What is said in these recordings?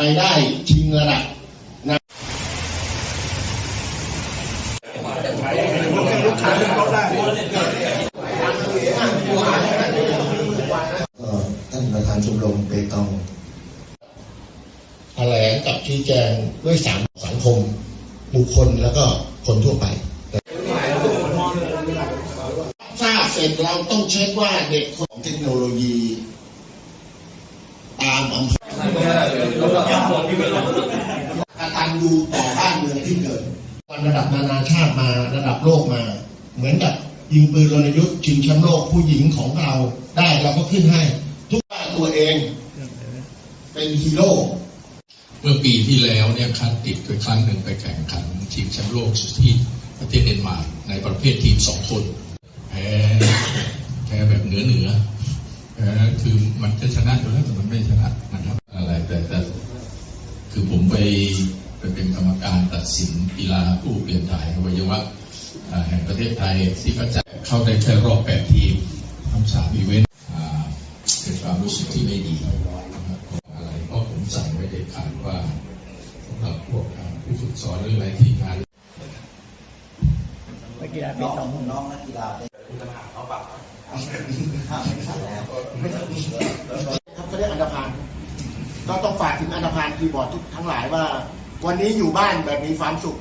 ไปได้ชิงระดับนะเอ่อท่านประธานชมรมเปตองแถลงกับชี้แจงด้วยสามสังคม บุคคลแล้วก็คนทั่วไปทราบเสร็จเราต้องเช็คว่าเด็กของเทคโนโลยี ตามอำเภอ กตันยูต่อบ้านเมืองที่เกิดวันระดับนานาชาติมาระดับโลกมา เหมือนกับยิงปืนรณยุทธ์ชิงแชมป์โลกผู้หญิงของเราได้เราก็ขึ้นให้ ทุกว่าตัวเอง เป็นฮีโร่เมื่อปีที่แล้วเนี่ยคัดติดไปครั้งหนึ่งไปแข่งขันชิงแชมป์โลกที่ประเทศเดนมาร์กในประเภททีมสองคนแพ้แพ้แบบเหนือเหนือๆแพ้คือมันจะชนะอยู่แล้วแต่มันไม่ชนะนะครับอะไรแต่แต่คือ ผมไปไปเป็นกรรมการตัดสินกีฬาผู้เปลี่ยนถ่ายอวัยวะแห่งประเทศไทยที่เขาจะเข้าได้แค่รอบแปดทีมทำสามอีเวนต์เป็นความรู้สึกที่ไม่ดีอะไรเพราะผมสั่งไว้เด็ดขาดว่าสำหรับพวกผู้ฝึกสอนหรืออะไรที่งานนักกีฬาเปน้องน้องนักกีฬาได้ห้ามไม่ขัดแล้ว ครับเขาเรียกอันดาพาน ก็ต้องฝากถึงอันดพานคีย์บอร์ดทุกทั้งหลายว่า วันนี้อยู่บ้านแบบมีความสุข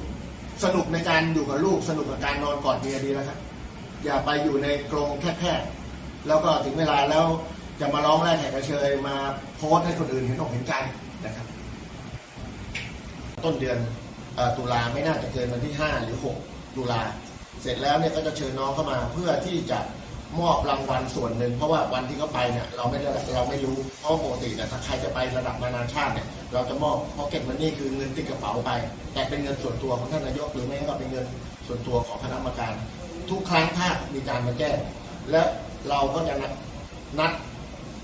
สนุกในการอยู่กับลูกสนุกกับการนอนกอดเมียดีแล้วครับ อย่าไปอยู่ในกรงแคบๆแล้วก็ถึงเวลาแล้วจะมาร้องแรกแหกกระเชยมาโพสต์ให้คนอื่นเห็นอกเห็นใจนะครับ ต้นเดือนอตุลาไม่น่าจะเกินวันที่ 5 หรือ 6 ตุลาเสร็จแล้วเนี่ยก็จะเชิญน้องเข้ามาเพื่อที่จะ มอบรางวัลส่วนหนึ่งเพราะว่าวันที่เขาไปเนี่ยเราไม่ได้เราไม่รู้เพราะปกติเนี่ยถ้าใครจะไประดับนานาชาติเนี่ยเราจะมอบพ็อกเก็ตมันนี่คือเงินติดกระเป๋าไป แต่เป็นเงินส่วนตัวของท่านนายกหรือไม่ก็เป็นเงินส่วนตัวของคณะกรรมการ ทุกครั้งถ้ามีการมาแจ้งและเราก็จะนัดนัด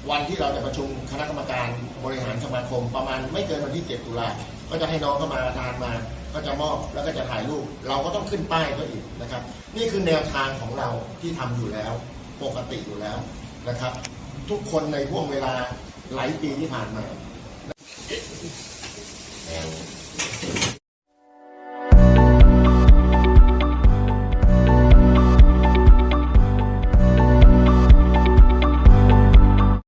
วันที่เราจะประชุมคณะกรรมการบริหารสมาคมประมาณไม่เกินวันที่ 7 ตุลาก็จะให้น้องเข้ามาทานมา ก็จะมอบแล้วก็จะถ่ายรูป เราก็ต้องขึ้นป้ายก็อีกนะครับ นี่คือแนวทางของเราที่ทำอยู่แล้ว ปกติอยู่แล้วนะครับ ทุกคนในห่วงเวลาหลายปีที่ผ่านมา